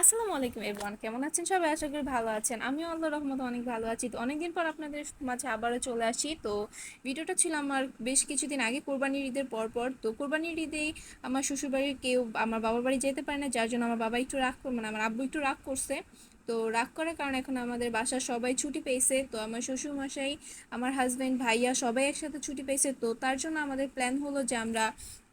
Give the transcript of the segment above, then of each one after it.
আসসালামু আলাইকুম এভরান কেমন আছেন সবাই? আশা করি ভালো আছেন। আমিও আল্লাহ রহমত অনেক ভালো আছি। তো অনেকদিন পর আপনাদের মাঝে আবারও চলে আসি। তো ভিডিওটা ছিল আমার বেশ কিছুদিন আগে কোরবানির ঈদের পরপর। পর তো কোরবানির ঈদেই আমার শ্বশুরবাড়ির কেউ আমার বাবার বাড়ি যেতে পারে না, যার জন্য আমার বাবা একটু রাগ মানে আমার আব্বু একটু রাগ করছে। তো রাগ করার কারণে এখন আমাদের বাসার সবাই ছুটি পেয়েছে। তো আমার শ্বশুর মশাই আমার হাজব্যান্ড ভাইয়া সবাই একসাথে ছুটি পেয়েছে। তো তার জন্য আমাদের প্ল্যান হলো যে আমরা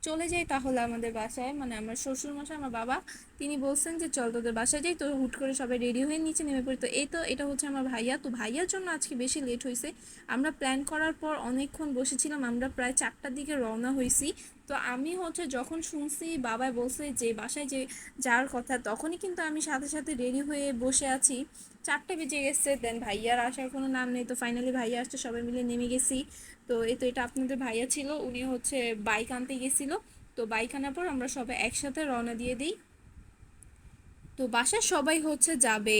চলে যাই তাহলে আমাদের বাসায়। মানে আমার শ্বশুর মশাই আমার বাবা, তিনি বলছেন যে, চল তোদের বাসায় যাই। তো হুট করে সবাই রেডি হয়ে নিচে নেমে পড়ি। তো এই তো, এটা হচ্ছে আমার ভাইয়া। তো ভাইয়ার জন্য আজকে বেশি লেট হয়েছে। আমরা প্ল্যান করার পর অনেকক্ষণ বসেছিলাম। আমরা প্রায় চারটার দিকে রওনা হয়েছি। তো আমি হচ্ছে যখন শুনছি বাবা বলছে যে বাসায় যে যাওয়ার কথা, তখনই কিন্তু আমি সাথে সাথে রেডি হয়ে বসে আছি। চারটে বেজে গেছে দেন ভাইয়ার আসার কোনো নাম নেই, তো ফাইনালি ভাইয়া আসছে, সবাই মিলে নেমে গেছি। তো এই তো এটা আপনাদের ভাইয়া ছিল, উনি হচ্ছে বাইক আনতে গেছিল। তো বাইক আনার পর আমরা সবাই একসাথে রওনা দিয়ে দিই। তো বাসায় সবাই হচ্ছে যাবে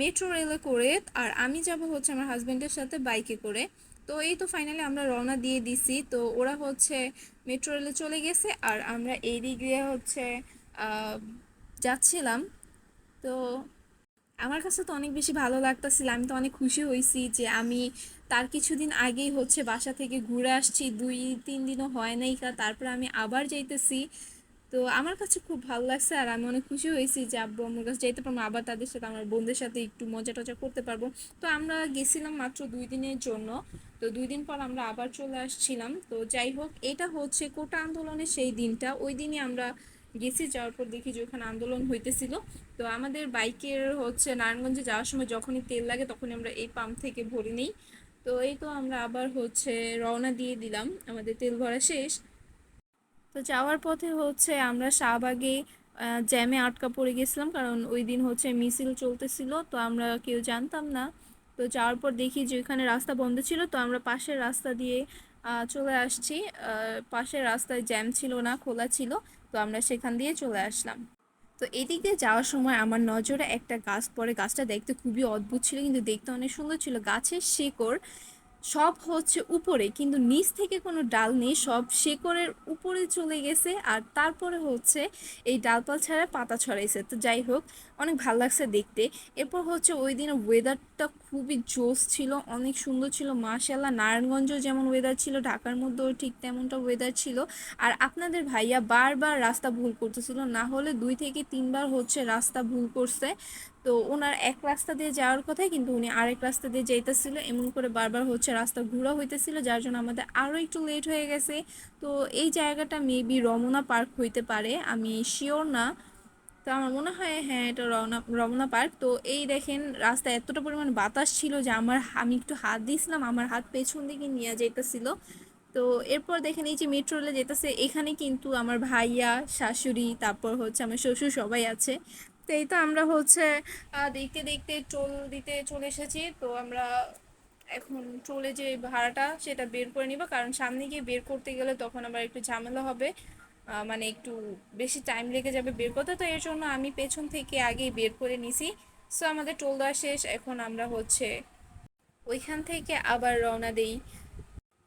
মেট্রো রেলে করে, আর আমি যাব হচ্ছে আমার হাজব্যান্ডের সাথে বাইকে করে। তো এই তো ফাইনালি আমরা রওনা দিয়ে দিছি। তো ওরা হচ্ছে মেট্রো রেলে চলে গেছে আর আমরা এই দিক দিয়ে হচ্ছে যাচ্ছিলাম। তো আমার কাছে তো অনেক বেশি ভালো লাগতেছিল, আমি তো অনেক খুশি হয়েছি যে আমি তার কিছুদিন আগেই হচ্ছে বাসা থেকে ঘুরে আসছি, দুই তিন দিনও হয় নাই তারপর আমি আবার যাইতেছি। তো আমার কাছে খুব ভালো লাগছে আর আমি অনেক খুশি হয়েছি যে আব্বু আমার কাছে যাইতে পারব, আবার তাদের সাথে আমার বোনদের সাথে একটু মজা টজা করতে পারব। তো আমরা গেছিলাম মাত্র দুই দিনের জন্য। তো দুই দিন পর আমরা আবার চলে আসছিলাম। তো যাই হোক, এটা হচ্ছে কোটা আন্দোলনের সেই দিনটা। ওই দিনই আমরা গেছি, যাওয়ার পর দেখি যে ওখানে আন্দোলন হইতেছিল। তো আমাদের বাইকের হচ্ছে নারায়ণগঞ্জে যাওয়ার সময় যখনই তেল লাগে তখনই আমরা এই পাম্প থেকে ভরে নিই। তো এই তো আমরা আবার হচ্ছে রওনা দিয়ে দিলাম। আমাদের তেল ভরা শেষ। তো যাওয়ার পথে হচ্ছে আমরা শাহবাগে জ্যামে আটকা পড়ে গেছিলাম। কারণ ওই দিন হচ্ছে মিছিল চলতেছিল, তো আমরা কেউ জানতাম না। তো যাওয়ার পর দেখি যে ওইখানে রাস্তা বন্ধ ছিল, তো আমরা পাশের রাস্তা দিয়ে চলে আসছি। পাশের রাস্তায় জ্যাম ছিল না, খোলা ছিল, তো আমরা সেখান দিয়ে চলে আসলাম। তো এদিক দিয়ে যাওয়ার সময় আমার নজরে একটা গাছ পড়ে। গাছটা দেখতে খুবই অদ্ভুত ছিল, কিন্তু দেখতে অনেক সুন্দর ছিল। গাছের শেকড় সব হচ্ছে উপরে, কিন্তু নিচ থেকে কোনো ডাল নেই, সব শেকড়ের উপরে চলে গেছে, আর তারপরে হচ্ছে এই ডালপাল ছাড়া পাতা ছড়াইছে। তো যাই হোক, অনেক ভালো লাগছে দেখতে। এরপর হচ্ছে ওই দিনের ওয়েদারটা খুবই জোস ছিল, অনেক সুন্দর ছিল মাশাল্লাহ নারায়ণগঞ্জও যেমন ওয়েদার ছিল, ঢাকার মধ্যেও ঠিক তেমনটা ওয়েদার ছিল। আর আপনাদের ভাইয়া বারবার রাস্তা ভুল করতেছিল, না হলে দুই থেকে তিনবার হচ্ছে রাস্তা ভুল করছে। তো ওনার এক রাস্তা দিয়ে যাওয়ার কথাই কিন্তু উনি আরেক রাস্তা দিয়ে যাইতেছিল। এমন করে বারবার হচ্ছে রাস্তা ঘোরা হইতেছিল, যার জন্য আমাদের আরও একটু লেট হয়ে গেছে। তো এই জায়গাটা মেবি রমনা পার্ক হইতে পারে, আমি শিওর না। তো আমার মনে হয় হ্যাঁ এটা রমনা রমনা পার্ক তো এই দেখেন, রাস্তায় এতটা পরিমাণ বাতাস ছিল যে আমার আমি একটু হাত দিয়েছিলাম, আমার হাত পেছন দিকে নিয়ে যাইতেছিল। তো এরপর দেখেন এই যে মেট্রো রেলে যেতেছে এখানে কিন্তু আমার ভাইয়া, শাশুড়ি, তারপর হচ্ছে আমার শ্বশুর সবাই আছে। এই তো আমরা হচ্ছে দেখতে দেখতে টোল দিতে চলে এসেছি। তো আমরা এখন টোলে যে ভাড়াটা, সেটা বের করে নিব। কারণ সামনে গিয়ে বের করতে গেলে তখন আবার একটু ঝামেলা হবে। মানে একটু বেশি টাইম লেগে যাবে বের করতে। তো এর জন্য আমি পেছন থেকে আগেই বের করে নিছি। সো আমাদের টোল দেওয়া শেষ। এখন আমরা হচ্ছে ওইখান থেকে আবার রওনা দেই।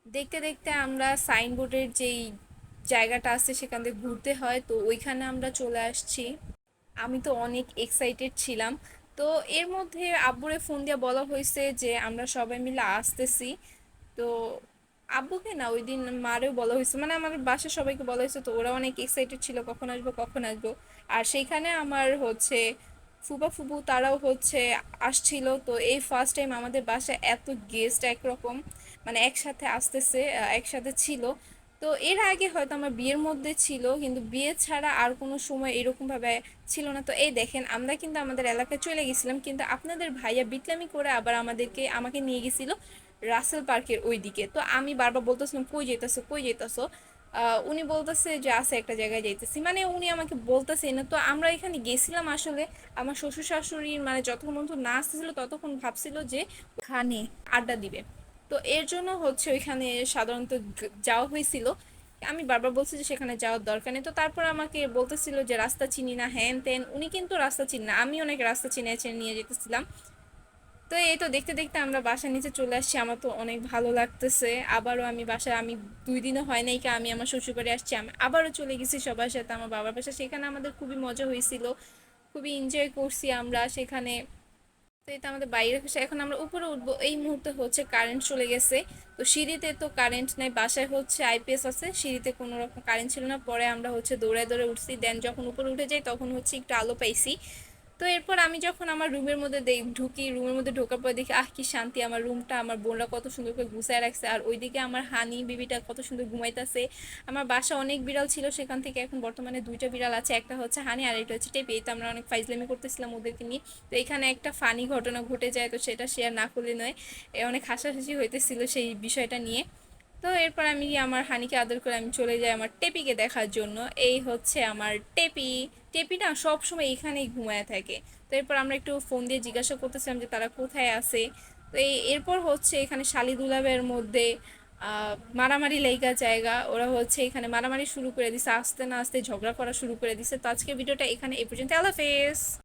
দেখতে দেখতে আমরা সাইনবোর্ডের যেই জায়গাটা আছে, সেখান থেকে ঘুরতে হয়। তো ওইখানে আমরা চলে আসছি। আমি তো অনেক এক্সাইটেড ছিলাম। তো এর মধ্যে আব্বুরে ফোন দিয়ে বলা হয়েছে যে, আমরা সবাই মিলে আসতেছি। তো আব্বুকে না ওই দিন মারেও বলা হয়েছে। মানে আমার বাসার সবাইকে বলা হয়েছে, তো ওরা অনেক এক্সাইটেড ছিল, কখন আসব কখন আসব। আর সেইখানে আমার হচ্ছে ফুপা ফুবু তারাও হচ্ছে আসছিল। তো এই ফার্স্ট টাইম আমাদের বাসায় এত গেস্ট একরকম মানে একসাথে আসতেছে, একসাথে ছিল। তো এর আগে হয়তো আমার বিয়ের মধ্যে ছিল, কিন্তু বিয়ে ছাড়া আর কোনো সময় এরকম ভাবে ছিল না। তো এই দেখেন, আমরা কিন্তু আমাদের এলাকায় চলে গেছিলাম, কিন্তু আপনাদের ভাইয়া বিটলামি করে আবার আমাদেরকে, আমাকে নিয়ে গেছিল রাসেল পার্কের ওই দিকে তো আমি বারবার বলতেছিলাম, কই যেতেছো কই যেতেছো উনি বলতেছে যে, আছে একটা জায়গায় যাইতেছি। মানে উনি আমাকে বলতেছে না। তো আমরা এখানে গেছিলাম আসলে, আমার শ্বশুর শাশুড়ির মানে যতক্ষণ পর্যন্ত না আসতেছিল, ততক্ষণ ভাবছিল যে, খানে আড্ডা দিবে। তো এর জন্য হচ্ছে ওইখানে সাধারণত যাওয়া হয়েছিল। আমি বারবার বলছি যে সেখানে যাওয়ার দরকার নেই। তো তারপর আমাকে বলতেছিল যে, রাস্তা চিনি না, হ্যান ত্যান। উনি কিন্তু রাস্তা চিনি না। আমি অনেক রাস্তা চিনে চিনে নিয়ে যেতেছিলাম। তো এই তো দেখতে দেখতে আমরা বাসার নিচে চলে আসছি। আমার তো অনেক ভালো লাগতেছে। আবারও আমি বাসায়, আমি দুই দিনও হয় নাই কি, আমি আমার শ্বশুর বাড়ি আসছি। আমি আবারও চলে গেছি সবার সাথে, আমার বাবার বাসা। সেখানে আমাদের খুবই মজা হয়েছিল। খুবই এনজয় করছি আমরা। সেখানে তো এটা আমাদের বাইরে এসে এখন আমরা উপরে উঠবো। এই মুহূর্তে হচ্ছে কারেন্ট চলে গেছে। তো সিঁড়িতে তো কারেন্ট নাই, বাসায় হচ্ছে আইপিএস আছে। সিঁড়িতে কোনো রকম কারেন্ট ছিল না। পরে আমরা হচ্ছে দৌড়ায় দৌড়ে উঠছি। দেন যখন উপরে উঠে যাই, তখন হচ্ছে একটু আলো পাইছি। তো এরপর আমি যখন আমার রুমের মধ্যে ঢুকি, রুমের মধ্যে ঢোকার পর দেখি, আহ, কি শান্তি, আমার রুমটা, আমার বোনরা কত সুন্দর করে গুছায় রাখছে। আর ওইদিকে আমার হানি বিবিটা কত সুন্দর ঘুমাইতেছে। আমার বাসা অনেক বিড়াল ছিল সেখান থেকে এখন বর্তমানে দুইটা বিড়াল আছে, একটা হচ্ছে হানি আর একটা হচ্ছে টেপি। এই তো আমরা অনেক ফাইজলামি করতেছিলাম ওদেরকে নিয়ে। তো এখানে একটা ফানি ঘটনা ঘটে যায়, তো সেটা শেয়ার না করলে নয়। অনেক হাসাহাসি হইতেছিল সেই বিষয়টা নিয়ে। তো এরপর আমি আমার হানিকে আদর করে আমি চলে যাই আমার টেপিকে দেখার জন্য। এই হচ্ছে আমার টেপি। টেপি না সবসময় এখানেই ঘুমায় থাকে। তো এরপর আমরা একটু ফোন দিয়ে জিজ্ঞাসা করতেছিলাম যে তারা কোথায় আছে। তো এই এরপর হচ্ছে এখানে শালি দুলাবের মধ্যে মারামারি লেগা জায়গা। ওরা হচ্ছে এখানে মারামারি শুরু করে দিছে, আস্তে না আস্তে ঝগড়া করা শুরু করে দিছে। তো আজকে ভিডিওটা এখানে এ পর্যন্ত। আল্লাহ